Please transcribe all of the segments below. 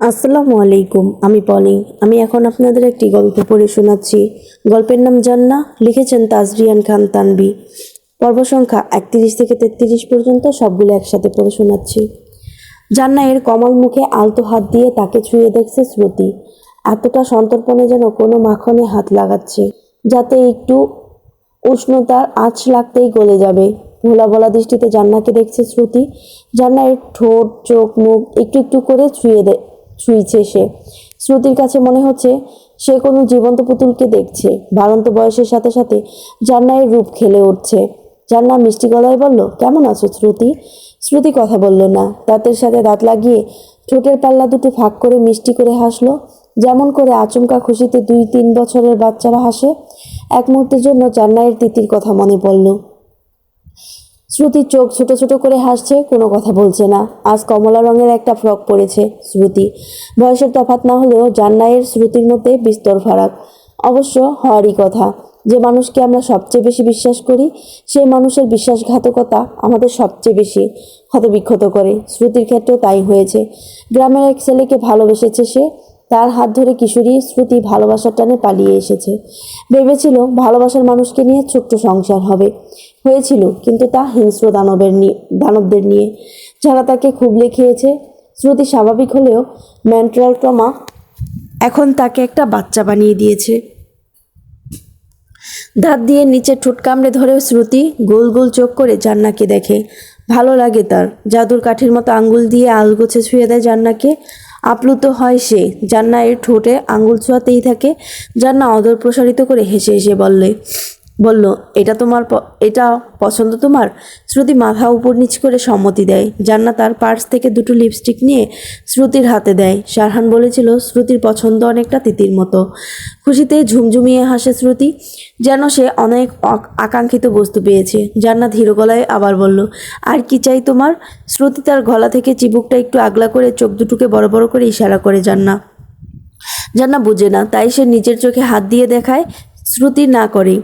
আসসালামু আলাইকুম, আমি পলি। আমি এখন আপনাদের একটি গল্প পড়ে শোনাচ্ছি। গল্পের নাম জান্না লিখেছেন তাজরিয়ান খান তানবি পর্ব সংখ্যা একত্রিশ থেকে তেত্রিশ পর্যন্ত সবগুলো একসাথে পড়ে শোনাচ্ছি। জান্না এর কমল মুখে আলতো হাত দিয়ে তাকে ছুঁয়ে দেখছে শ্রুতি। এতটা সন্তর্পণে যেন কোনো মাখনে হাত লাগাচ্ছে, যাতে একটু উষ্ণতার আঁচ লাগতেই গলে যাবে। ভোলা ভোলা দৃষ্টিতে জান্নাকে দেখছে শ্রুতি। জান্নার ঠোঁট, চোখ, মুখ একটু একটু করে ছুঁয়ে দে ছুঁইছে সে। শ্রুতির কাছে মনে হচ্ছে সে কোনো জীবন্ত পুতুলকে দেখছে। বাড়ন্ত বয়সের সাথে সাথে জান্নায়ের রূপ খেলে উঠছে। জান্না মিষ্টি গলায় বলল, কেমন আছো শ্রুতি? শ্রুতি কথা বলল, না। দাঁতের সাথে দাঁত লাগিয়ে ঠোঁটের পাল্লা দুটো ফাঁক করে মিষ্টি করে হাসলো। যেমন করে আচমকা খুশিতে দুই তিন বছরের বাচ্চারা হাসে। এক মুহূর্তের জন্য জান্নায়ের তিতির কথা মনে পড়ল। শ্রুতির চোখ ছোট ছোট করে হাসছে, কোনো কথা বলছে না। আজ কমলা রঙের একটা ফ্রক পরেছে শ্রুতি। বয়সের তফাৎ না হলেও জান্নায়ের শ্রুতির মধ্যে বিস্তর ফারাক। অবশ্য হওয়ারই কথা, যে মানুষকে আমরা সবচেয়ে বেশি বিশ্বাস করি, সেই মানুষের বিশ্বাসঘাতকতা আমাদের সবচেয়ে বেশি হতবিক্ষত করে। শ্রুতির ক্ষেত্রেও তাই হয়েছে। গ্রামের এক ছেলেকে ভালোবেসেছে সে, তার হাত ধরে কিশোরী শ্রুতি ভালোবাসার টানে পালিয়ে এসেছে। ভেবেছিল ভালোবাসার মানুষকে নিয়ে ছোট্ট সংসার হবে। হয়েছিল, কিন্তু তা হিংস্র দানবের নিয়ে দানবদের নিয়ে। যারা তাকে খুবলে খেয়েছে শ্রুতি স্বাভাবিক হলেও ম্যান্ট্রাল ট্রমা এখন তাকে একটা বাচ্চা বানিয়ে দিয়েছে। দাঁত দিয়ে নিচে ঠোঁট কামড়ে ধরে শ্রুতি গোল গোল চোখ করে জান্নাকে দেখে। ভালো লাগে তার। জাদুর কাঠির মতো আঙ্গুল দিয়ে আলগোছে ছুঁয়ে দেয় জান্নাকে। আপ্লুত হয় সে। জান্না এর ঠোঁটে আঙ্গুল ছোঁয়াতেই থাকে। জান্না অদর প্রসারিত করে হেসে হেসে বললে বলল, এটা তোমার এটা পছন্দ তোমার? শ্রুতি মাথা উপর নিচ করে সম্মতি দেয়। জান্না তার পার্স থেকে দুটো লিপস্টিক নিয়ে শ্রুতির হাতে দেয়। শারহান বলেছিল, শ্রুতির পছন্দ অনেকটা তিতির মতো। খুশিতে ঝুমঝুমিয়ে হাসে শ্রুতি, যেন সে অনেক আকাঙ্ক্ষিত বস্তু পেয়েছে। জান্না ধীর গলায় আবার বলল, আর কি চাই তোমার? শ্রুতি তার গলা থেকে চিবুকটা একটু আগলা করে চোখ দুটোকে বড় বড় করে ইশারা করে জান্না জান্না বুঝে না, তাই সে নিজের চোখে হাত দিয়ে দেখায়, শ্রুতি না করে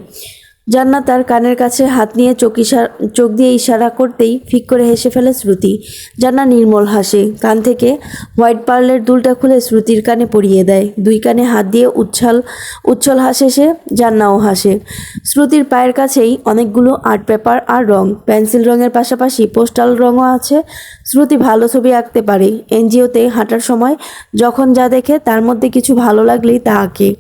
জান্না তার কানের কাছে হাত নিয়ে চোখ ইশারা, চোখ দিয়ে ইশারা করতেই ফিক করে হেসে ফেলে শ্রুতি। জান্না নির্মল হাসে, কান থেকে হোয়াইট পার্লের দুলটা খুলে শ্রুতির কানে পরিয়ে দেয়। দুই কানে হাত দিয়ে উচ্ছল উচ্ছল হাসে সে জান্নাও হাসে। শ্রুতির পায়ের কাছেই অনেকগুলো আর্ট পেপার আর রং। পেন্সিল রঙের পাশাপাশি পোস্টাল রঙও আছে। শ্রুতি ভালো ছবি আঁকতে পারে। এনজিওতে হাঁটার সময় যখন যা দেখে তার মধ্যে কিছু ভালো লাগলেই তা আঁকে।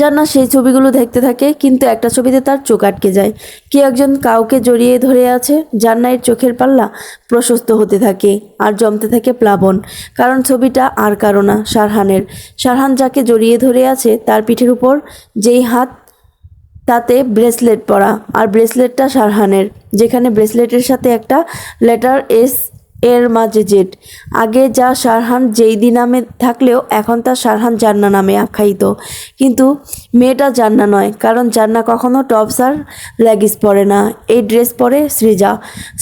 জান্না সেই ছবিগুলো দেখতে থাকে, কিন্তু একটা ছবিতে তার চোখ আটকে যায়। কে একজন কাউকে জড়িয়ে ধরে আছে জান্নায়ের চোখের পাল্লা প্রশস্ত হতে থাকে আর জমতে থাকে প্লাবন। কারণ ছবিটা আর কারও না, সারহানের। সারহান যাকে জড়িয়ে ধরে আছে, তার পিঠের উপর যেই হাত, তাতে ব্রেসলেট পরা। আর ব্রেসলেটটা সারহানের, যেখানে ব্রেসলেটের সাথে একটা লেটার এস এর মাঝে জেড আগে যা সারহান জেইদি নামে থাকলেও এখন তা সারহান জান্না নামে আখ্যায়িত। কিন্তু মেয়েটা জান্না নয়, কারণ জান্না কখনো টপস আর লেগিস পরে না। এই ড্রেস পরে সৃজা।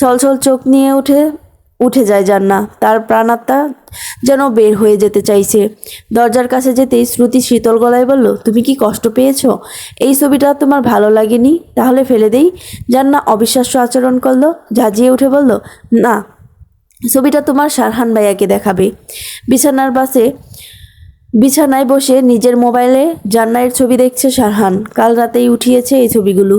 সলসল চোখ নিয়ে উঠে উঠে যায় জান্না তার প্রাণাত্মা যেন বের হয়ে যেতে চাইছে। দরজার কাছে যেতেই শ্রুতি শীতল গলায় বলল, তুমি কি কষ্ট পেয়েছ? এই ছবিটা তোমার ভালো লাগেনি? তাহলে ফেলে দেই। জান্না অবিশ্বাস্য আচরণ করল ঝাঁজিয়ে উঠে বলল, না। ছবিটা তোমার সারহান ভাইয়াকে দেখাবে। বিছানার বাসে বিছানায় বসে নিজের মোবাইলে জান্নায়ের ছবি দেখছে সারহান। কাল রাতেই উঠিয়েছে এই ছবিগুলো।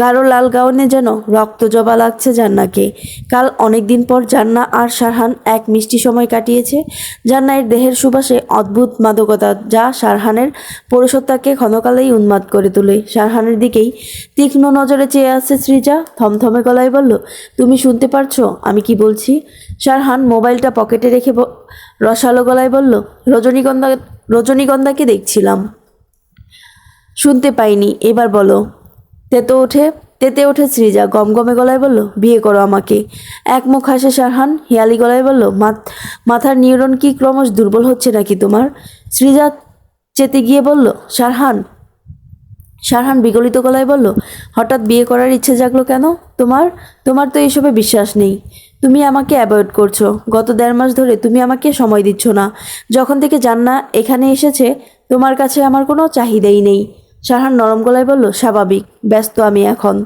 গাঢ় লাল গাউনে যেন রক্ত জবা লাগছে জান্নাকে। কাল অনেক দিন পর জান্না আর সারহান এক মিষ্টি সময় কাটিয়েছে। জান্নায়ের দেহের সুবাসে অদ্ভুত মাদকতা যা সারহানের পৌরসত্তাকে ক্ষণকালেই উন্মাদ করে তোলে। সারহানের দিকেই তীক্ষ্ণ নজরে চেয়ে আছে শ্রীজা থমথমে গলায় বলল, তুমি শুনতে পারছ? আমি কি বলছি? সারহান মোবাইলটা পকেটে রেখে রসালো গলায় বলল, রজনীগন্ধা, রজনীগন্ধাকে দেখছিলাম। শুনতে পাইনি। এবার বলো। তেতো ওঠে, তেতে ওঠে শ্রীজা গমগমে গলায় বলল, বিয়ে করো আমাকে। এক মুখ হাসে সারহান, হেয়ালি গলায় বলল, "মাথ- মাথার নিউরন কি ক্রমশ দুর্বল হচ্ছে নাকি তোমার? শ্রীজা চেতে গিয়ে বলল শারহান শারহান বিগলিত গলায় বলল, হঠাৎ বিয়ে করার ইচ্ছে জাগলো কেন? তোমার? তোমার তো এইসবে বিশ্বাস নেই। তুমি আমাকে অ্যাভয়েড করছ। গত দেড় মাস ধরে তুমি আমাকে সময় দিচ্ছ না। যখন থেকে জান্না এখানে এসেছে, তোমার কাছে আমার কোনো চাহিদাই নেই। সারহান নরম গলায় বলল, স্বাভাবিক, ব্যস্ত আমি এখন।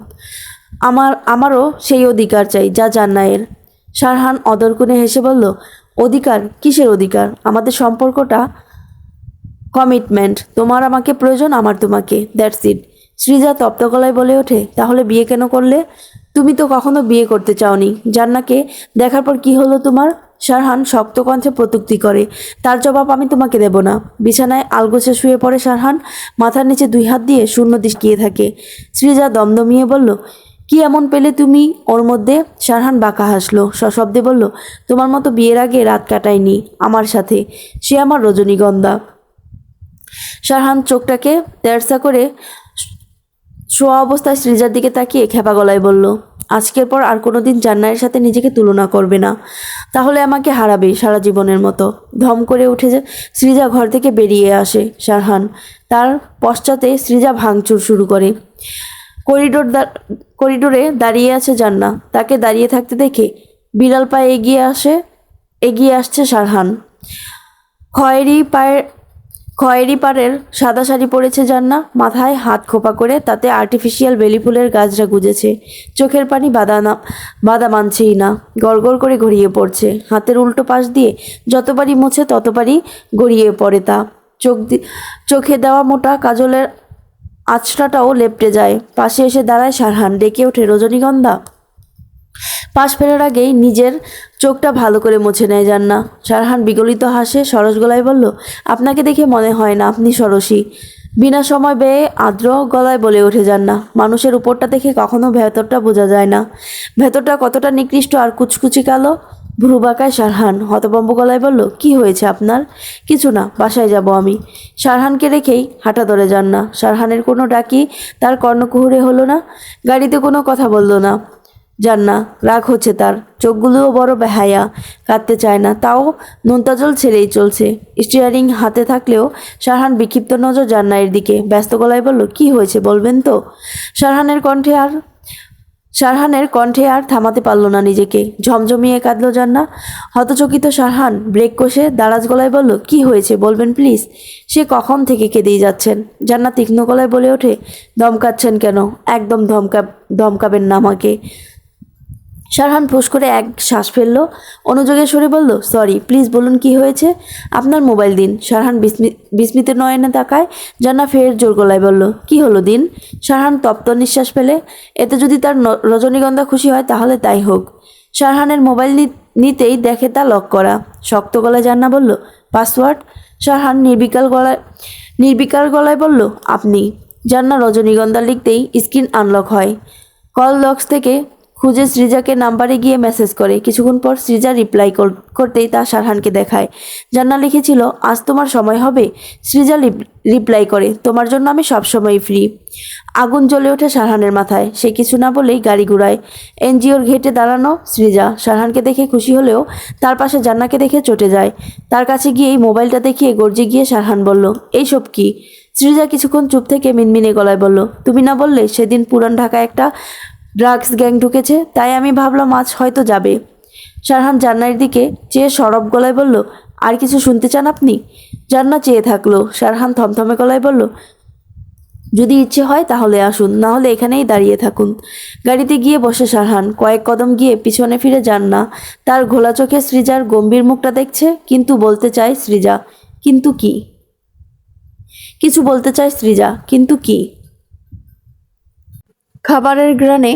আমার, আমারও সেই অধিকার চাই, যা জান্নায়ের। সারহান অদরকুনে হেসে বলল, অধিকার? কিসের অধিকার? আমাদের সম্পর্কটা কমিটমেন্ট তোমার আমাকে প্রয়োজন, আমার তোমাকে। দ্যাটস ইট সৃজা তপ্ত গলায় বলে ওঠে, তাহলে বিয়ে কেন করলে? তুমি তো কখনো বিয়ে করতে চাওনি। জান্নাকে দেখার পর কি হলো তোমার? সারহান শক্ত কণ্ঠে প্রত্যুক্তি করে, তার জবাব আমি তোমাকে দেব না। বিছানায় আলগোছে শুয়ে পড়ে সারহান, মাথার নিচে দুই হাত দিয়ে শূন্য দৃষ্টিয়ে থাকে। সৃজা দমদমিয়ে বলল, কি এমন পেলে তুমি? ওর মধ্যে সারহান বাঁকা হাসলো, সশব্দে বলল, তোমার মতো বিয়ের আগে রাত কাটায়নি আমার সাথে। সে আমার রজনীগন্ধা। শারহান চোখটাকে তেরসা করে শোয়া অবস্থায় সৃজার দিকে তাকিয়ে খেপা গলায় বলল, আজকের পর আর কোনো দিন জান্নারের সাথে নিজেকে তুলনা করবে না। তাহলে আমাকে হারাবে সারা জীবনের মতো। ধম করে উঠে যে সৃজা ঘর থেকে বেরিয়ে আসে শারহান তার পশ্চাতে সৃজা ভাঙচুর শুরু করে। করিডোর করিডোরে দাঁড়িয়ে আছে জান্না। তাকে দাঁড়িয়ে থাকতে দেখে বিড়াল পায়ে এগিয়ে আসে এগিয়ে আসছে শারহান খয়েরি পায়ের খয়েরি পাড়ের সাদা শাড়ি পরেছে জান্না। মাথায় হাত খোপা করে তাতে আর্টিফিশিয়াল বেলি ফুলের গাছরা গুজেছে। চোখের পানি বাদা না বাদা মানছেই না। গড়গড় করে গড়িয়ে পড়ছে। হাতের উল্টো পাশ দিয়ে যতবারই মুছে ততবারই গড়িয়ে পড়ে তা। চোখ চোখে দেওয়া মোটা কাজলের আঁচড়াটাও লেপটে যায়। পাশে এসে দাঁড়ায় সারহান। ডেকে ওঠে রজনীগন্ধা। পাশ ফেরার আগেই নিজের চোখটা ভালো করে মুছে নেয় জান্না সারহান বিগলিত হাসে, সরস গলায় বলল, আপনাকে দেখে মনে হয় না আপনি সরসী? বিনা সময় বেয়ে আর্দ্র গলায় বলে ওঠে যান না মানুষের উপরটা দেখে কখনো ভেতরটা বোঝা যায় না। ভেতরটা কতটা নিকৃষ্ট আর কুচকুচি কালো? ভ্রু বাঁকায় শারহান হতবম্ব গলায় বলল, কি হয়েছে আপনার? কিছু না, বাসায় যাব আমি। সারহানকে রেখেই হাঁটা ধরে যান না সারহানের কোনো ডাকি তার কর্ণকুহুরে হলো না, গাড়িতে কোনো কথা বলল না। জান্না রাগ হচ্ছে তার। চোখগুলোও বড় বেহায়া, কাঁদতে চায় না। তাও নোনতা জল ছেড়েই চলছে। স্টিয়ারিং হাতে থাকলেও সারহান বিক্ষিপ্ত নজর জান্নায়ের দিকে। ব্যস্ত গলায় বলল, কি হয়েছে বলবেন তো? সারহানের কণ্ঠে আর সারহানের কণ্ঠে আর থামাতে পারল না নিজেকে। ঝমঝমিয়ে কাঁদল জান্না হতচকিত সারহান ব্রেক কষে দারাজ গলায় বলল, কি হয়েছে বলবেন প্লিজ? সে কখন থেকে কেঁদেই যাচ্ছেন? জান্না তীক্ষ্ণ গলায় বলে ওঠে, ধমকাচ্ছেন কেন? একদম ধমকা, ধমকাবেন না আমাকে। শারহান ফুস করে এক শ্বাস ফেলল। অনুযোগের সরে বলল, সরি, প্লিজ বলুন কি হয়েছে? আপনার মোবাইল দিন। সারহান বিস্মি- বিস্মিত নয়নে তাকায়। জান্না ফের জোর গলায় বলল, কি হলো দিন? সারহান তপ্ত নিঃশ্বাস ফেলে, এতে যদি তার রজনীগন্ধা খুশি হয় তাহলে তাই হোক। সারহানের মোবাইল নিতেই দেখে তা লক করা। শক্ত গলায় জান্না বলল, পাসওয়ার্ড? সারহান নির্বিকাল গলায় নির্বিকার গলায় বলল, আপনি। জান্না রজনীগন্ধা লিখতেই স্ক্রিন আনলক হয়। কল লক্স থেকে খুঁজে সৃজাকে নাম্বারে গিয়ে মেসেজ করে। কিছুক্ষণ পর সৃজা রিপ্লাই করতেই তা সারহানকে দেখায়। জান্না লিখেছিল, আজ তোমার সময় হবে? সৃজা রিপ- রিপ্লাই করে, তোমার জন্য আমি সবসময় ফ্রি আগুন জ্বলে ওঠে সারহানের মাথায়। সে কিছু না বলেই গাড়ি ঘুরায়। এনজিওর ঘেটে দাঁড়ানো সৃজা সারহানকে দেখে খুশি হলেও তার পাশে জান্নাকে দেখে চটে যায়। তার কাছে গিয়েই মোবাইলটা দেখিয়ে গর্জে গিয়ে সারহান বলল, এইসব কি? সৃজা কিছুক্ষণ চুপ থেকে মিনমিনে গলায় বলল, তুমি না বললে সেদিন পুরান ঢাকায় একটা ড্রাগস গ্যাং ঢুকেছে, তাই আমি ভাবলাম আজ হয়তো যাবে। সারহান জান্নার দিকে চেয়ে সরব গলায় বলল, আর কিছু শুনতে চান আপনি? জান্না চেয়ে থাকল, সারহান থমথমে গলায় বলল, যদি ইচ্ছে হয় তাহলে আসুন, না হলে এখানেই দাঁড়িয়ে থাকুন। গাড়িতে গিয়ে বসে সারহান, কয়েক কদম গিয়ে পিছনে ফিরে যান না তার ঘোলা চোখে সৃজার গম্ভীর মুখটা দেখছে, কিন্তু বলতে চায় সৃজা, কিন্তু কি? কিছু বলতে চায় সৃজা, কিন্তু কি? খাবারের গ্রানে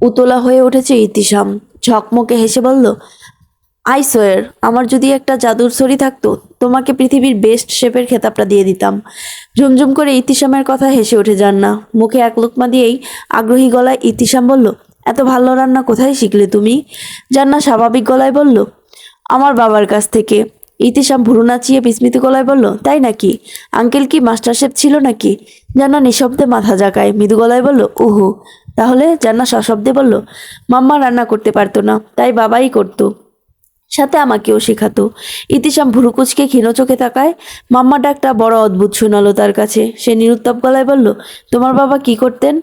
উতলা হয়ে উঠেছে ইতিশাম। ঝকমকে হেসে বলল, আই সোয়ের, আমার যদি একটা জাদুর ছড়ি থাকতো, তোমাকে পৃথিবীর বেস্ট শেপের খেতাবটা দিয়ে দিতাম ঝুমঝুম করে ইতিশামের কথা হেসে উঠে যান না মুখে এক লোকমা দিয়েই আগ্রহী গলায় ইতিশাম বলল, এত ভালো রান্না কোথায় শিখলে তুমি জান্না স্বাভাবিক গলায় বলল, আমার বাবার কাছ থেকে। ইতিশাম ভুরু নাচিয়ে বিস্মিত গলায় বলল, তাই নাকি? আঙ্কেল কি মাস্টার শেফ ছিল নাকি? জান্না নিঃশব্দে মাথা জাগায় মৃদু গলায় বলল উহু তাহলে জান্না সশব্দে বলল, মাম্মা রান্না করতে পারতো না, তাই বাবাই করতো। সাথে আমাকেও শেখাতো। ইতিশাম ভুরুকুচকে ক্ষীণ চোখে তাকায় মাম্মা ডাকটা বড় অদ্ভুত শোনালো তার কাছে। সে নিরুত্তাপ গলায় বলল, তোমার বাবা কি করতেন?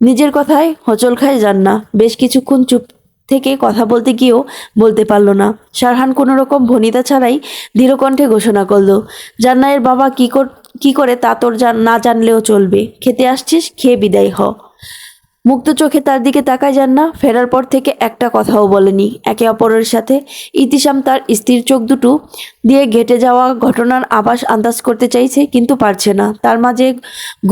নিজের কথায় হচল খায় যান না বেশ কিছুক্ষণ চুপ থেকে কথা বলতে গিয়েও বলতে পারল না। সারহান কোনো রকম ভনিতা ছাড়াই ধীরকণ্ঠে ঘোষণা করল জান্নায়ের বাবা কি কর, কী করে তা তোর না জানলেও চলবে। খেতে আসছিস, খেয়ে বিদায় হ। মুক্ত চোখে তার দিকে তাকায় যান না, ফেরার পর থেকে একটা কথাও বলেনি। একে অপরের সাথে ইতিশাম তার স্ত্রীর চোখ দুটো দিয়ে ঘেটে যাওয়া ঘটনার আভাস আন্দাজ করতে চাইছে, কিন্তু পারছে না। তার মাঝে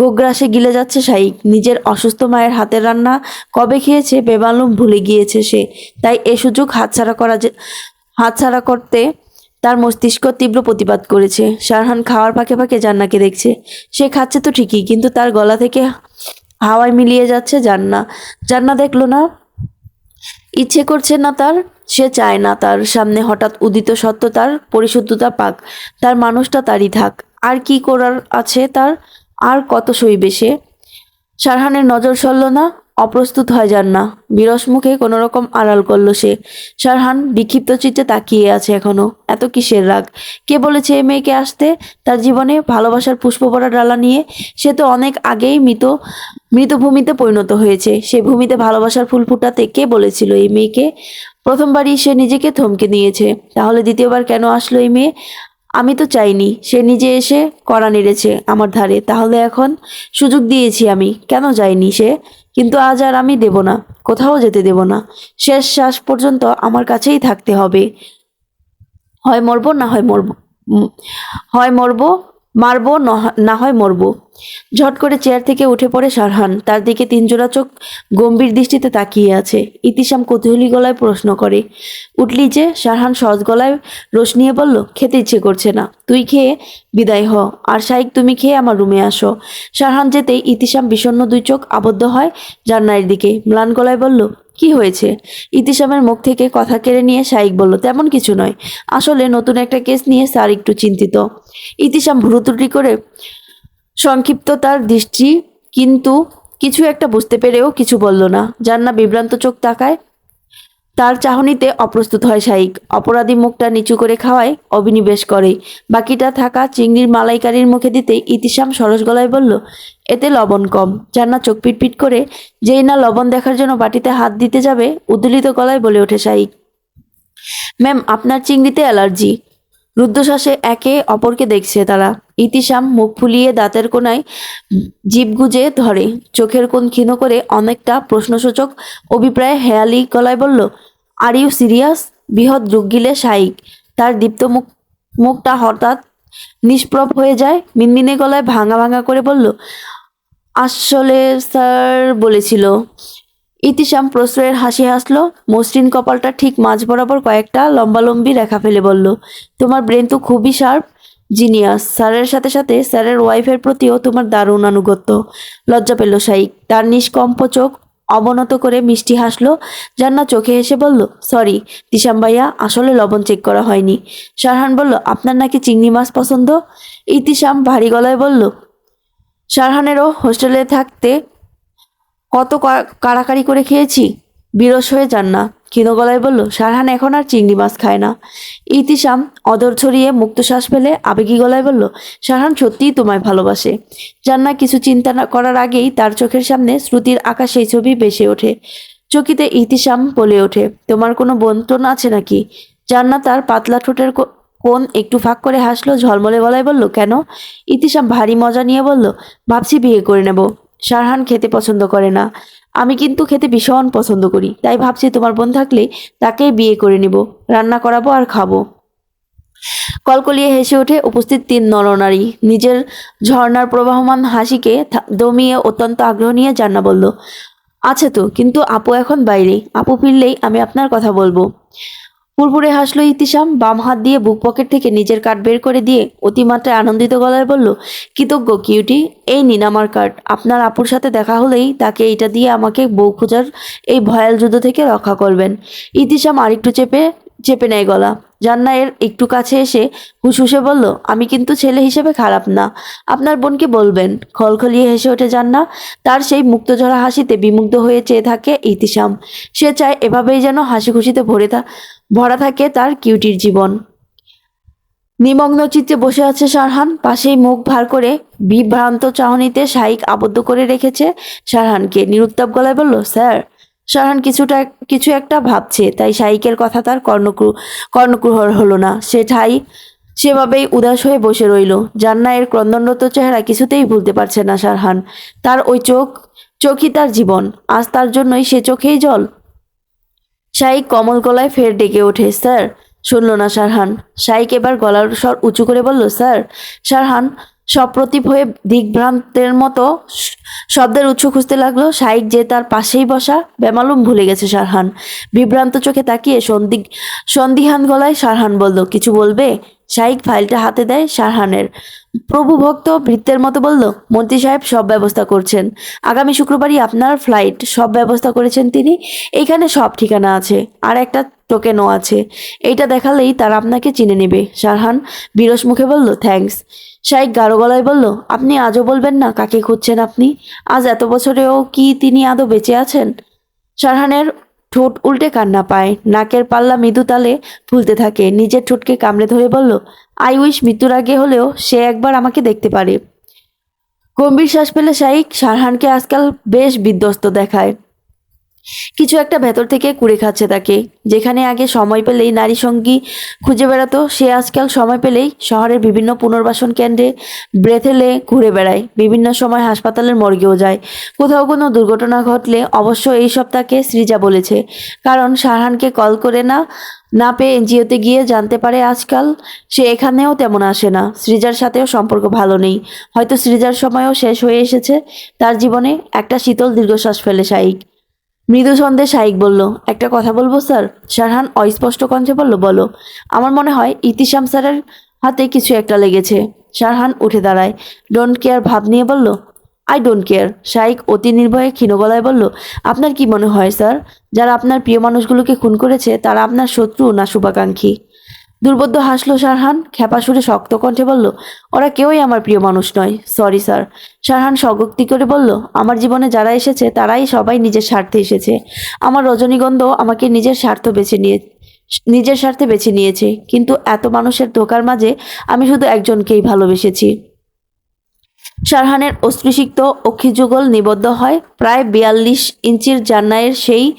গোগ্রাসে গিলে যাচ্ছে শাইক নিজের অসুস্থ মায়ের হাতের রান্না কবে খেয়েছে বেমালুম ভুলে গিয়েছে সে। তাই এ সুযোগ হাতছাড়া করা হাতছাড়া করতে তার মস্তিষ্ক তীব্র প্রতিবাদ করেছে। শারহান খাওয়ার ফাঁকে ফাঁকে জান্নাকে দেখছে। সে খাচ্ছে তো ঠিকই, কিন্তু তার গলা থেকে হাওয়ায় মিলিয়ে যাচ্ছে জান্না। জান্না দেখল না। ইচ্ছে করছে না তার, সে চায় না তার সামনে হঠাৎ উদিত সত্য তার, পরিশুদ্ধতা পাক, তার মানুষটা তারই থাক। আর কি করার আছে তার? আর কত সইবে সে? সারহানের নজর সরল না। অপ্রস্তুত হয় না বিরস মুখে কোনো রকম আড়াল করল সে। সারহান বিক্ষিপ্ত চিত্তে তাকিয়ে আছে এখনও। এত কিসের রাগ? কে বলেছে এই মেয়েকে আসতে? তার জীবনে ভালোবাসার পুষ্প পড়া ডালা নিয়ে সে তো অনেক আগেই মৃত মৃত ভূমিতে পরিণত হয়েছে। সে ভূমিতে ভালোবাসার ফুল ফুটাতে কে বলেছিল এই মেয়েকে? প্রথমবারই সে নিজেকে থমকে নিয়েছে। তাহলে দ্বিতীয়বার কেন আসলো এই মেয়ে? আমি তো চাইনি, সে নিজে এসে কড়া নেড়েছে আমার ধারে। তাহলে এখন সুযোগ দিয়েছি আমি। কেন যাইনি সে? কিন্তু আজ আর আমি দেব না, কোথাও যেতে দেব না। শেষ শ্বাস পর্যন্ত আমার কাছেই থাকতে হবে। হয় মরবো না হয় মরবো হয় মরবো মারবো না হয় মরব। ঝট করে চেয়ার থেকে উঠে পড়ে সারহান। তার দিকে তিনজোড়া চোখ গম্ভীর দৃষ্টিতে তাকিয়ে আছে। ইতিসাম কৌতূহলী গলায় প্রশ্ন করে, উঠলি যে? সারহান সহজ গলায় রোশ নিয়ে বলল, খেতে ইচ্ছে করছে না। তুই খেয়ে বিদায় হ। আর শাইক তুমি খেয়ে আমার রুমে আসো। সারহান যেতেই ইতিসাম বিষণ্ণ দুই চোখ আবদ্ধ হয় জান্নাইয়ের দিকে। ম্লান গলায় বলল কি হয়েছে? ইতিসামের মুখ থেকে কথা কেড়ে নিয়ে শাইক বলল, তেমন কিছু নয়। আসলে নতুন একটা কেস নিয়ে স্যার একটু চিন্তিত। ইতিসাম ভুরুতুটি করে সংক্ষিপ্ত তার দৃষ্টি কিন্তু কিছু একটা বুঝতে পেরেও কিছু বলল না। জান্না বিভ্রান্ত চোখ তাকায়। তার চাহনিতে অপ্রস্তুত হয় শাইক। অপরাধী মুখটা নিচু করে খাওয়ায়, অভিনিবেশ করে বাকিটা থাকা চিংড়ির মালাইকারির মুখে দিতেই ইতিসাম সরস গলায় বলল এতে লবণ কম। জান্না চোখ পিটপিট করে, যেই না লবণ দেখার জন্য বাটিতে হাত দিতে যাবে? উদ্দুলিত গলায় বলে ওঠে শাইক ম্যাম, আপনার চিংড়িতে অ্যালার্জি। রুদ্ধশ্বাসে একে অপরকে দেখছে তারা। ইতিশাম মুখ ফুলিয়ে দাঁতের কোনায় জিভ গুজে ধরে। চোখের কোণ ক্ষীণ করে অনেকটা প্রশ্নসূচক অভিপ্রায় হেয়ালি গলায় বলল, আর ইউ সিরিয়াস? বৃহৎ যোগ গিলে শাইক তার দীপ্ত মুখ মুখটা হঠাৎ নিষ্প্রভ হয়ে যায়। মিনমিনে গলায় ভাঙা ভাঙা করে বলল, আসলে স্যার, বলেছিল। ইতিসাম প্রশ্রয়ের হাসি হাসলো। মসৃণ কপালটা ঠিক মাঝ বরাবর কয়েকটা লম্বালম্বি রেখা ফেলে বলল, তোমার ব্রেন তো খুবই শার্প, জিনিয়াস। স্যারের সাথে সাথে স্যারের ওয়াইফের প্রতিও তোমার দারুণ আনুগত্য। লজ্জা পেল শাইক। তার নিষ্কম্প চোখ অবনত করে মিষ্টি হাসলো। জান্না চোখে এসে বলল, সরি তিসাম ভাইয়া, আসলে লবণ চেক করা হয়নি। সারহান বলল, আপনার নাকি চিংড়ি মাছ পছন্দ? ইতিশাম ভারী গলায় বলল সারহানেরও হোস্টেলে থাকতে কত কাড়াকাড়ি করে খেয়েছি। বিরস হয়ে যান না। ক্ষীণ গলায় বলল, সারহান এখন আর চিংড়ি মাছ খায় না। ইতিশাম অদর ছড়িয়ে মুক্ত শ্বাস ফেলে আবেগী গলায় বলল, সারহান সত্যিই তোমায় ভালোবাসে। জান্না কিছু চিন্তা করার আগেই তার চোখের সামনে শ্রুতির আঁকা সেই ছবি বেসে ওঠে। চকিতে ইতিশাম বলে ওঠে, তোমার কোনো বন্টন আছে নাকি? জান্না তার পাতলা ঠোঁটের কো- কোণ একটু ফাঁক করে হাসলো, ঝলমলে গলায় বলল, কেন? ইতিশাম ভারী মজা নিয়ে বলল, ভাবছি বিয়ে করে নেব। সারহান খেতে পছন্দ করে না। আমি কিন্তু খেতে ভীষণ পছন্দ করি, তাই ভাবছি তোমার বোন থাকলে তাকে বিয়ে করে নিব, রান্না করাবো আর খাব। কলকলিয়ে হেসে ওঠে উপস্থিত তিন নরনারী। নিজের ঝর্নার প্রবাহমান হাসিকে দমিয়ে অত্যন্ত আগ্রহ নিয়ে জান্না বলল, আছে তো, কিন্তু আপু এখন বাইরে। আপু ফিরলেই আমি আপনার কথা বলব। পুরপুরে হাসলো ইতিশাম, বাম হাত দিয়ে বুক পকেট থেকে নিজের কার্ড বের করে দিয়ে অতিমাত্রায় আনন্দিত গলায় বলল, কৃতজ্ঞ কিউটি, এই নিন আমার কার্ড। আপনার আপুর সাথে দেখা হলেই তাকে এইটা দিয়ে আমাকে বউ খোঁজার এই ভয়াল যুদ্ধ থেকে রক্ষা করবেন। ইতিশাম আরেকটু চেপে চেপে নেয় গলা। জান্না এর একটু কাছে এসে হুসহুসে বলল, আমি কিন্তু ছেলে হিসেবে খারাপ না। আপনার বোনকে বলবেন। খলখলিয়ে হেসে ওঠে জান্না। তার সেই মুক্তঝরা হাসিতে বিমুগ্ধ হয়ে চেয়ে থাকে ইতিশাম। সে চায় এভাবেই যেন হাসি খুশিতে ভরে ভরা থাকে তার কিউটির জীবন। নিমগ্ন চিত্তে বসে আছে সারহান। পাশেই মুখ ভার করে বিভ্রান্ত চাহনিতে শাইক আবদ্ধ করে রেখেছে সারহানকে। নিরুত্তাপ গলায় বলল, স্যার শারহান কিছুটা, কিছু একটা ভাবছে, তাই শাইকের কথা তার কর্ণক্রু কর্ণকুহর হলো না। সে ঠাই সেভাবেই উদাস হয়ে বসে রইল। জান্না এর ক্রন্দনরত চেহারা কিছুতেই ভুলতে পারছে না সারহান। তার ওই চোখ, চোখই তার জীবন। আজ তার জন্যই সে চোখেই জল। শাইক কমল গলায় ফের ডেকে ওঠে, স্যার, শুনল না সারহান। শাইক এবার গলার স্বর উঁচু করে বলল, স্যার শারহান সপ্রতিভ হয়ে দিগ্ভ্রান্তের মতো শব্দের উৎস খুঁজতে লাগল। শাইক যে তার পাশেই বসা বেমালুম ভুলে গেছে সারহান। বিভ্রান্ত চোখে তাকিয়ে সন্দি সন্দিহান গলায় সারহান বলল, কিছু বলবে? শাইক ফাইলটা হাতে দেয় শারহানের প্রভু ভক্ত বৃত্তের মতো বলল, মন্ত্রী সাহেব, সব ব্যবস্থা করছেন। আগামী শুক্রবারই আপনার ফ্লাইট, সব ব্যবস্থা করেছেন তিনি। এইখানে সব ঠিকানা আছে, আর একটা টোকেনও আছে। এইটা দেখালেই তারা আপনাকে চিনে নেবে। শারহান বিরস মুখে বলল থ্যাঙ্কস শাইক গাঢ় গলায় বলল, আপনি আজও বলবেন না কাকে খুঁজছেন আপনি? আজ এত বছরেও কি তিনি আদৌ বেঁচে আছেন? শারহানের ঠোঁট উল্টে কান্না পায়। নাকের পাল্লা মৃদু তালে ফুলতে থাকে। নিজের ঠোঁটকে কামড়ে ধরে বলল আই উইশ মৃত্যুর আগে হলেও সে একবার আমাকে দেখতে পারে। গম্ভীর শ্বাস পেলে শাইক সারহানকে আজকাল বেশ বিধ্বস্ত দেখায়। কিছু একটা ভেতর থেকে কুড়ে খাচ্ছে তাকে। যেখানে আগে সময় পেলেই নারী সঙ্গী খুঁজে বেড়াতো, সে আজকাল সময় পেলেই শহরের বিভিন্ন পুনর্বাসন কেন্দ্রে ব্রেথেলে ঘুরে বেড়ায়। বিভিন্ন সময় হাসপাতালের মর্গেও যায়। কোথাও কোনো দুর্ঘটনা ঘটলে অবশ্য এই সব তাকে সৃজা বলেছে। কারণ শারহানকে কল করে না না পেয়ে এনজিওতে গিয়ে জানতে পারে আজকাল সে এখানেও তেমন আসে না। সৃজার সাথেও সম্পর্ক ভালো নেই। হয়তো সৃজার সময়ও শেষ হয়ে এসেছে। তার জীবনে একটা শীতল দীর্ঘশ্বাস ফেলে শাইক। মৃদু ছন্দে শাইক বলল, একটা কথা বলব, স্যার? শারহান অস্পষ্ট কণ্ঠে বলল, বলো। আমার মনে হয় ইতিশাম স্যারের হাতে কিছু একটা লেগেছে। শারহান উঠে দাঁড়ায়। ডোন্ট কেয়ার ভাব নিয়ে বলল আই ডোন্ট কেয়ার শাইক অতি নির্ভয়ে ক্ষীণ গলায় বলল, আপনার কি মনে হয়, স্যার? যারা আপনার প্রিয় মানুষগুলোকে খুন করেছে, তারা আপনার শত্রু না শুভাকাঙ্ক্ষী? দুর্বোধ্য হাসলো সারহান খেপা সুরে শক্ত কণ্ঠে বলল, ওরা কেউই আমার প্রিয় মানুষ নয়। সরি স্যার শারহান স্বগক্তি করে বলল, আমার জীবনে যারা এসেছে, তারাই সবাই নিজের স্বার্থে এসেছে। আমার রজনীগন্ধ আমাকে নিজের স্বার্থ বেছে নিয়ে, নিজের স্বার্থে বেছে নিয়েছে। কিন্তু এত মানুষের ধোকার মাঝে আমি শুধু একজনকেই ভালোবেসেছি। শারহানের অশ্রুসিক্ত অক্ষিযুগল নিবদ্ধ হয় প্রায় বিয়াল্লিশ ইঞ্চির জান্নায়ের সেই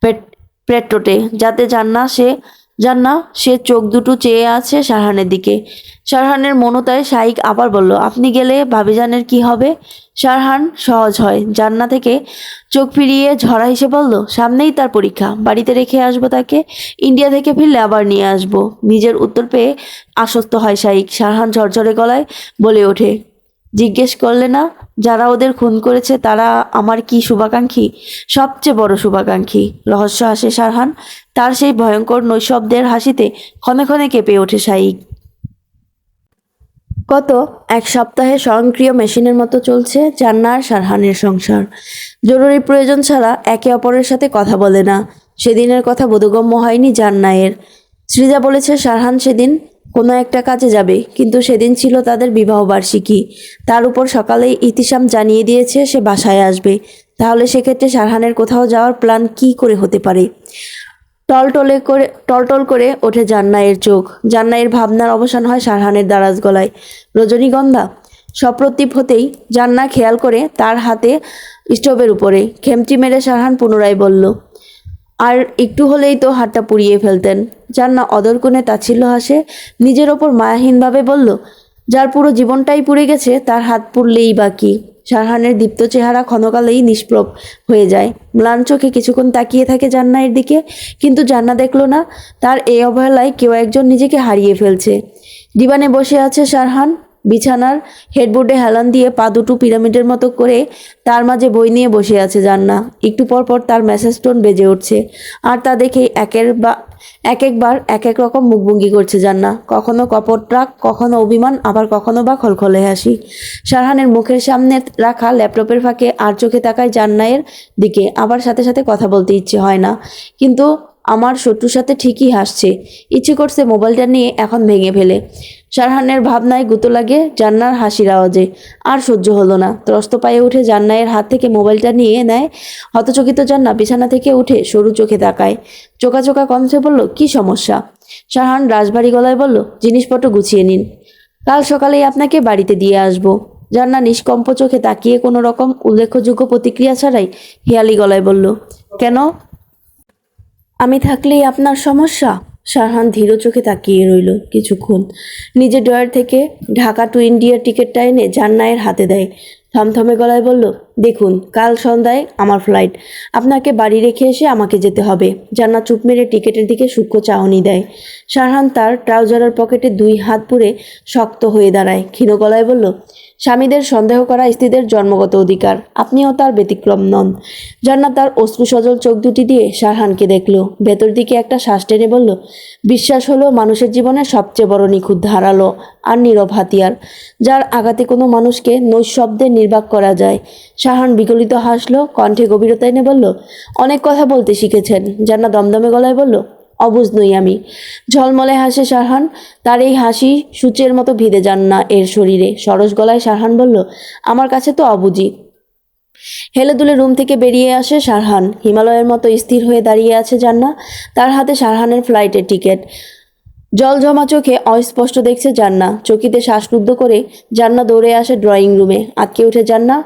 পেট- পেট্রোটে, যাতে জান্না সে জান্না সে চোখ দুটো চেয়ে আছে শারহানের দিকে। শারহানের মনতায় শাইক আবার বলল, আপনি গেলে ভাবিজানের কি হবে? শারহান সহজ হয়, জান্না থেকে চোখ ফিরিয়ে ঝরা হেসে বলল, সামনেই তার পরীক্ষা, বাড়িতে রেখে আসব তাকে, ইন্ডিয়া থেকে ফিরলে আবার নিয়ে আসব। নিজের উত্তর পেয়ে আশ্বস্ত হয় শাইক। শারহান ঝরঝরে গলায় বলে ওঠে জিজ্ঞেস করলে না, যারা ওদের খুন করেছে তারা আমার কি শুভাকাঙ্ক্ষী? সবচেয়ে বড় শুভাকাঙ্ক্ষী, রহস্য হাসে সারহান। তার সেই ভয়ঙ্কর নৈশব্দের হাসিতে ক্ষণে ক্ষণে কেঁপে ওঠে শাইক গত এক সপ্তাহে স্বয়ংক্রিয় মেশিনের মতো চলছে জান্নার সারহানের সংসার। জরুরি প্রয়োজন ছাড়া একে অপরের সাথে কথা বলে না। সেদিনের কথা বোধগম্য হয়নি জান্নায়ের সৃজা বলেছে, সারহান সেদিন কোনো একটা কাজে যাবে, কিন্তু সেদিন ছিল তাদের বিবাহ বার্ষিকী। তার উপর সকালেই ইতিসাম জানিয়ে দিয়েছে সে বাসায় আসবে। তাহলে সেক্ষেত্রে সারহানের কোথাও যাওয়ার প্ল্যান কি করে হতে পারে? টলটলে করে, টলটল করে ওঠে জান্নাইয়ের চোখ। জান্নাইয়ের ভাবনার অবসান হয় সারহানের দারাজ গলায়। রজনীগন্ধা, সপ্রতিভ হতেই জান্না খেয়াল করে তার হাতে স্টোভের উপরে। খেমচি মেরে সারহান পুনরায় বলল আর একটু হলেই তো হাতটা পুড়িয়ে ফেলতেন। জান্না অদরকনে তাচ্ছিল্য হাসে, নিজের ওপর মায়াহীনভাবে বলল, যার পুরো জীবনটাই পুড়ে গেছে, তার হাত পুড়লেই বাকি শারহানের দীপ্ত চেহারা ক্ষণকালেই নিষ্প্রভ হয়ে যায়। ম্লান চোখে কিছুক্ষণ তাকিয়ে থাকে জান্নায়ের দিকে, কিন্তু জান্না দেখল না, তার এই অবহেলায় কেউ একজন নিজেকে হারিয়ে ফেলছে। দিবানে বসে আছে শারহান বিছানার হেডবোর্ডে হেলান দিয়ে পা দুটো পিরামিডের মতো করে তার মাঝে বই নিয়ে বসে আছে জান্না। একটু পর পর তার মেসেজ টোন বেজে উঠছে। আর তা দেখে একের বা এক একবার এক এক রকম মুখভঙ্গি করছে জান্না। কখনো কপট রাগ, কখনো অভিমান, আবার কখনো বা খলখলে হাসি। শারহানের মুখের সামনে রাখা ল্যাপটপের ফাঁকে আর চোখে তাকায় জান্নায়ের দিকে। আবার সাথে সাথে কথা বলতে ইচ্ছে হয় না। কিন্তু আমার শত্রুর সাথে ঠিকই হাসছে। ইচ্ছে করছে মোবাইলটা নিয়ে এখন ভেঙে ফেলে। সারহানের ভাবনায় গুতো লাগে জান্নার হাসির আওয়াজে। আর সহ্য হলো না। ত্রস্ত পায়ে উঠে জান্নায়ের হাত থেকে মোবাইলটা নিয়ে নেয়। হতচকিত জান্না বিছানা থেকে উঠে সরু চোখে তাকায়। চোকা চোকা কমছে বলল, কি সমস্যা? শারহান রাজবাড়ি গলায় বলল, জিনিসপত্র গুছিয়ে নিন। কাল সকালেই আপনাকে বাড়িতে দিয়ে আসব। জান্না নিষ্কম্প চোখে তাকিয়ে কোনো রকম উল্লেখযোগ্য প্রতিক্রিয়া ছাড়াই হেয়ালি গলায় বলল, কেন? আমি থাকলেই আপনার সমস্যা? সারহান ধীর চোখে তাকিয়ে রইল কিছুক্ষণ। নিজের ডয়ার থেকে ঢাকা টু ইন্ডিয়ার টিকিটটা এনে জান্নায়ের হাতে দেয়। থমথমে গলায় বলল, দেখুন, কাল সন্ধ্যায় আমার ফ্লাইট। আপনাকে বাড়ি রেখে এসে আমাকে যেতে হবে। জান্না চুপ মেরে টিকিটের দিকে সূক্ষ্ম চাহনি দেয়। সারহান তার ট্রাউজারের পকেটে দুই হাত পুরে শক্ত হয়ে দাঁড়ায়। ক্ষীণ গলায় বলল স্বামীদের সন্দেহ করা স্ত্রীদের জন্মগত অধিকার। আপনিও তার ব্যতিক্রম নন। জান্নাত তার অশ্রু সজল চোখ দুটি দিয়ে শারহানকে দেখল। ভেতর দিকে একটা শ্বাস টেনে বলল, বিশ্বাস হলো মানুষের জীবনে সবচেয়ে বড় নিখুঁত ধারালো আর নীরব হাতিয়ার, যার আঘাতে কোনো মানুষকে নৈশব্দে নির্বাক করা যায়। শাহান বিগলিত হাসলো, কণ্ঠে গভীরতা এনে বলল, অনেক কথা বলতে শিখেছেন। জান্না দমদমে গলায় বলল অবুঝ নই আমি। ঝলমলে হাসে সারহান, তার এই হাসি সূচের মতো ভিদে যান না এর শরীরে। সরস গলায় সারহান বলল, আমার কাছে তো অবুঝি। হেলে দুলে রুম থেকে বেরিয়ে আসে সারহান। হিমালয়ের মতো স্থির হয়ে দাঁড়িয়ে আছে জান্না। তার হাতে সারহানের ফ্লাইটের টিকিট। জল জমা চোখে অস্পষ্ট দেখছে জান্না। চকিতে শ্বাসরুদ্ধ করে জান্না দৌড়ে আসে ড্রয়িং রুমে। আটকে উঠে জান্না।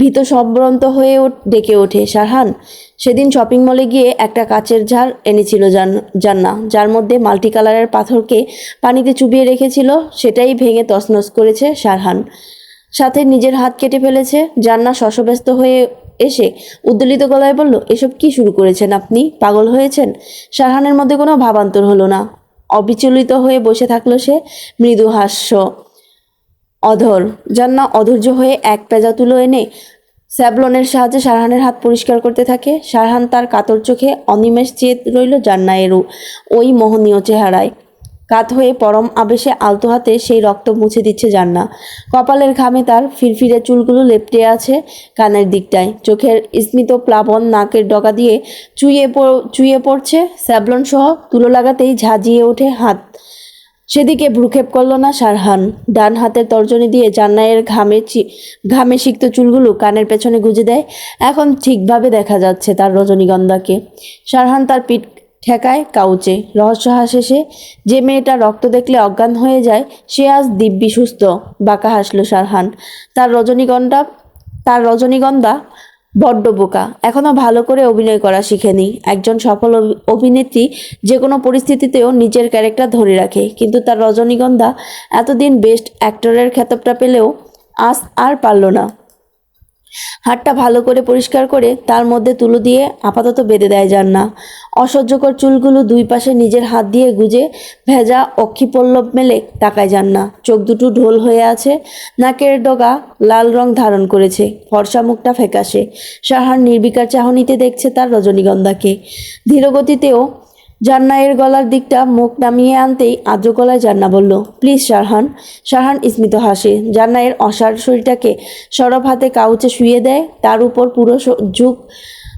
ভীত সম্ভ্রান্ত হয়ে ডেকে ওঠে শারহান সেদিন শপিং মলে গিয়ে একটা কাচের ঝাড় এনেছিল জান- জান্না, যার মধ্যে মাল্টি কালারের পাথরকে পানিতে চুবিয়ে রেখেছিল, সেটাই ভেঙে তছনছ করেছে সারহান। সাথে নিজের হাত কেটে ফেলেছে, জান্না শশব্যস্ত হয়ে এসে উদ্দোলিত গলায় বলল, এসব কি শুরু করেছেন আপনি? পাগল হয়েছেন? সারহানের মধ্যে কোনো ভাবান্তর হলো না। অবিচলিত হয়ে বসে থাকল সে মৃদু হাস্য। অধর, জান্না অধৈর্য হয়ে এক পেঁজা তুলো এনে স্যাবলনের সাহায্যে সারহানের হাত পরিষ্কার করতে থাকে। সারহান তার কাতর চোখে অনিমেষ চেয়ে রইল জান্না এরু ওই মোহনীয় চেহারায়। কাত হয়ে পরম আবেশে আলতো হাতে সেই রক্ত মুছে দিচ্ছে জান্না। কপালের ঘামে তার ফিরফিরে চুলগুলো লেপটে আছে কানের দিকটায়। চোখের স্মিত প্লাবন নাকের ডগা দিয়ে চুইয়ে চুইয়ে পড়ছে। স্যাবলন সহ তুলো লাগাতেই ঝাঁঝিয়ে ওঠে হাত। সেদিকে ভ্রুক্ষেপ করল না সারহান। ডান হাতের তর্জনী দিয়ে জান্নাইয়ের ঘামে ঘামে সিক্ত চুলগুলো কানের পেছনে গুঁজে দেয়। এখন ঠিকভাবে দেখা যাচ্ছে তার রজনীগন্ধাকে। সারহান তার পিঠ ঠেকায় কাউচে। রহস্য হাসে সে যে মেয়েটা রক্ত দেখলে অজ্ঞান হয়ে যায়, সে আজ দিব্যি সুস্থ। বাঁকা হাসলো সারহান। তার রজনীগন্ধা তার রজনীগন্ধা বড্ড বোকা। এখনও ভালো করে অভিনয় করা শিখেনি। একজন সফল অভি- অভিনেত্রী যে কোনো পরিস্থিতিতেও নিজের ক্যারেক্টার ধরে রাখে। কিন্তু তার রজনীগন্ধা এতদিন বেস্ট অ্যাক্টরের খেতাবটা পেলেও আজ আর পারল না। হাতটা ভালো করে পরিষ্কার করে তার মধ্যে তুলো দিয়ে আপাতত বেঁধে দেয় যান না অসহ্যকর চুলগুলো দুই পাশে নিজের হাত দিয়ে গুজে ভেজা অক্ষিপল্লব মেলে তাকায় যান না চোখ দুটো ঢোল হয়ে আছে, নাকের ডগা লাল রং ধারণ করেছে, ফর্সা মুখটা ফ্যাকাশে। সাহার নির্বিকার চাহনিতে দেখছে তার রজনীগন্ধাকে। ধীরগতিতেও জান্নায়ের গলার দিকটা মুখ নামিয়ে আনতেই আদ্র গলায় জান্না বলল, প্লিজ শারহান শারহান স্মিত হাসে। জান্নায়ের অসার শরীরটাকে সরব হাতে কাউচে শুয়ে দেয়। তার উপর পুরো ঝুঁক,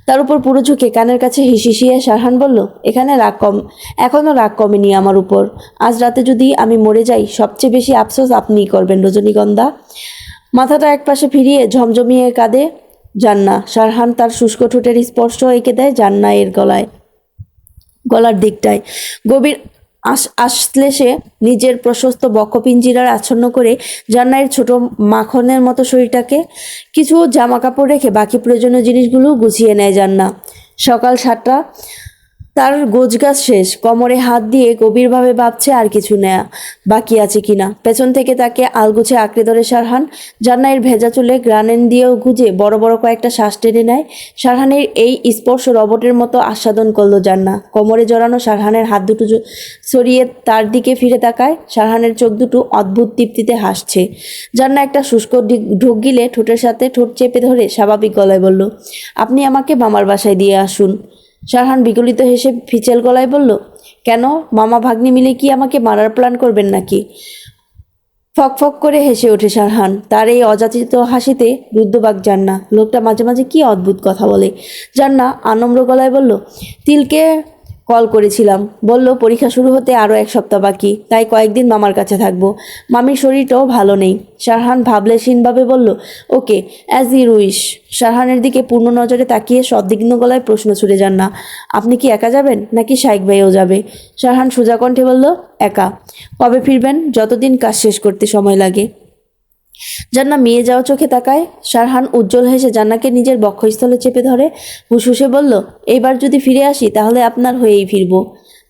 তার উপর পুরো ঝুঁকে কানের কাছে হিসিয়ে শারহান বলল, এখানে রাগ কম এখনও রাগ কমেনি আমার উপর। আজ রাতে যদি আমি মরে যাই, সবচেয়ে বেশি আফসোস আপনিই করবেন, রজনীগন্ধা মাথাটা একপাশে ফিরিয়ে ঝমঝমিয়ে কাঁদে জান্না শারহান তার শুষ্ক ঠোঁটের স্পর্শ এঁকে দেয় জান্নায়ের গলায়। গলার দিকটায়। গভীর আশ আশ্লেষে নিজের প্রশস্ত বক্ষপিঞ্জিরার আচ্ছন্ন করে জান্নাইয়ের ছোট মাখনের মতো শরীরটাকে কিছু জামা কাপড় রেখে বাকি প্রয়োজনীয় জিনিসগুলো গুছিয়ে নেয় জান্না সকাল সাতটা তার গোজগাছ শেষ। কোমরে হাত দিয়ে গভীরভাবে ভাবছে আর কিছু নেয়া বাকি আছে কিনা পেছন থেকে তাকে আলগুছে আঁকড়ে ধরে সারহান। জান্নাইয়ের ভেজা চুলে গ্রানেন দিয়েও গুজে বড় বড় কয়েকটা শ্বাস টেনে নেয়। সারহানের এই স্পর্শ রবটের মতো আস্বাদন করল জান্না। কোমরে জড়ানো সারহানের হাত দুটো সরিয়ে তার দিকে ফিরে তাকায়। সারহানের চোখ দুটো অদ্ভুত তৃপ্তিতে হাসছে। জান্না একটা শুষ্ক ঢোক গিলে ঠোঁটের সাথে ঠোঁট চেপে ধরে স্বাভাবিক গলায় বলল, আপনি আমাকে মামার বাসায় দিয়ে আসুন। শারহান বিগলিত হেসে ফিচেল গলায় বলল, কেন? মামা ভাগ্নি মিলে কি আমাকে মারার প্ল্যান করবেন নাকি? ফক ফক করে হেসে ওঠে সারহান। তার এই অযাচিত হাসিতে রুদ্রবাগ জান্না, লোকটা মাঝে মাঝে কি অদ্ভুত কথা বলে। জান্না আনম্র গলায় বলল, তিলকে কল করেছিলাম। বলল, পরীক্ষা শুরু হতে আরও এক সপ্তাহ বাকি, তাই কয়েকদিন মামার কাছে থাকব। মামির শরীরটাও ভালো নেই। শারহান ভাবলেশীনভাবে বলল, ওকে অ্যাজ ইউ উইশ শারহানের দিকে পূর্ণ নজরে তাকিয়ে সদ্বিগ্ন গলায় প্রশ্ন ছুড়ে যান, না, আপনি কি একা যাবেন, নাকি শাইক ভাইও যাবে? শারহান সোজা কণ্ঠে বলল, একা। কবে ফিরবেন? যতদিন কাজ শেষ করতে সময় লাগে। জান্না মেয়ে যাওয়া চোখে তাকায়, সারহান উজ্জ্বল হেসে জান্নাকে নিজের বক্ষস্থলে চেপে ধরে হুসহুসে বলল এইবার যদি ফিরে আসি তাহলে আপনার হয়েই ফিরব।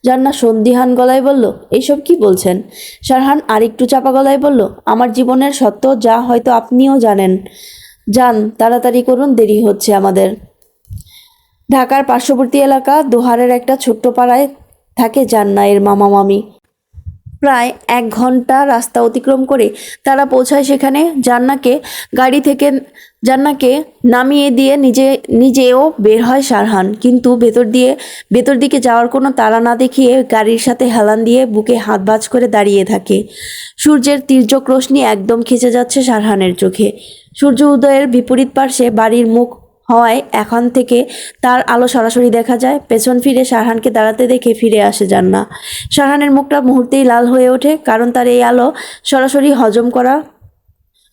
জান্না সন্দিহান গলায় বলল, এইসব কি বলছেন? শারহান আরেকটু চাপা গলায় বলল, আমার জীবনের সত্য যা হয়তো আপনিও জানেন। যান, তাড়াতাড়ি করুন, দেরি হচ্ছে আমাদের। ঢাকার পার্শ্ববর্তী এলাকা দোহারের একটা ছোট্ট পাড়ায় থাকে জান্না এর মামা মামি প্রায় এক ঘণ্টা রাস্তা অতিক্রম করে তারা পৌঁছায় সেখানে। জান্নাকে গাড়ি থেকে, জান্নাকে নামিয়ে দিয়ে নিজে, নিজেও বের হয় সারহান। কিন্তু ভেতর দিয়ে, ভেতর দিকে যাওয়ার কোনো তাড়া না দেখিয়ে গাড়ির সাথে হেলান দিয়ে বুকে হাত বাজ করে দাঁড়িয়ে থাকে। সূর্যের তীর্যক রোশনি একদম খেচে যাচ্ছে সারহানের চোখে। সূর্য উদয়ের বিপরীত পার্শ্বে বাড়ির মুখ হওয়ায় এখন থেকে তার আলো সরাসরি দেখা যায়। পেছন ফিরে সারহানকে দাঁড়াতে দেখে ফিরে আসে যান না সারহানের মুখটা মুহূর্তেই লাল হয়ে ওঠে, কারণ তার এই আলো সরাসরি হজম করা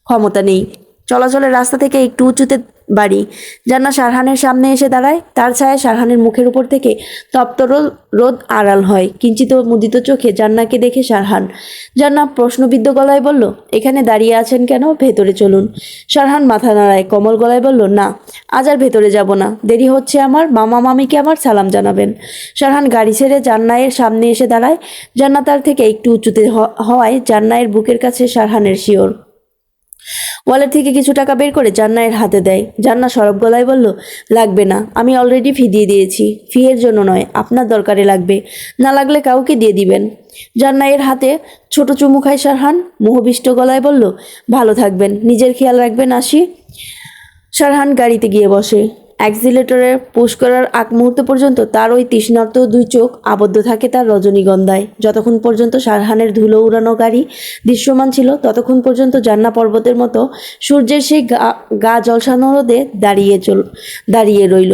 ক্ষমতা নেই। চলাচলের রাস্তা থেকে একটু উঁচুতে বাড়ি। জান্না সারহানের সামনে এসে দাঁড়ায়। তার ছায়া সারহানের মুখের উপর থেকে তপ্ত রোদ আড়াল হয়। কিঞ্চিত মুদিত চোখে জান্নাকে দেখে সারহান। জান্না প্রশ্নবিদ্ধ গলায় বলল, এখানে দাঁড়িয়ে আছেন কেন? ভেতরে চলুন। সারহান মাথা নাড়ায়, কমল গলায় বলল, না, আজ আর ভেতরে যাব না। দেরি হচ্ছে আমার। মামা মামিকে আমার সালাম জানাবেন। সারহান গাড়ি ছেড়ে জান্নায়ের সামনে এসে দাঁড়ায়। জান্না তার থেকে একটু উঁচুতে হওয়ায় জান্নায়ের বুকের কাছে সারহানের শিওর। ওয়ালেট থেকে কিছু টাকা বের করে জান্নায়ের হাতে দেয়। জান্না সরব গলায় বলল, লাগবে না, আমি অলরেডি ফি দিয়ে দিয়েছি। ফি এর জন্য নয়, আপনার দরকারে লাগবে। না লাগলে কাউকে দিয়ে দিবেন। জান্নায়ের হাতে ছোট চুমু খায় সারহান। মোহবিষ্ট গলায় বলল, ভালো থাকবেন, নিজের খেয়াল রাখবেন, আসি। সারহান গাড়িতে গিয়ে বসে। অ্যাক্সিলেটরে পুশ করার আগ মুহূর্ত পর্যন্ত তার ওই তৃষ্ণার্ত দুই চোখ আবদ্ধ থাকে তার রজনীগন্ধায় যতক্ষণ পর্যন্ত সারহানের ধুলো উড়ানো গাড়ি দৃশ্যমান ছিল, ততক্ষণ পর্যন্ত জান্না পর্বতের মতো সূর্যের সেই গা গা জলসানো রোদে দাঁড়িয়ে চল, দাঁড়িয়ে রইল।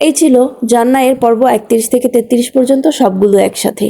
এই ছিল জান্না এর পর্ব একত্রিশ থেকে তেত্রিশ পর্যন্ত সবগুলো একসাথে।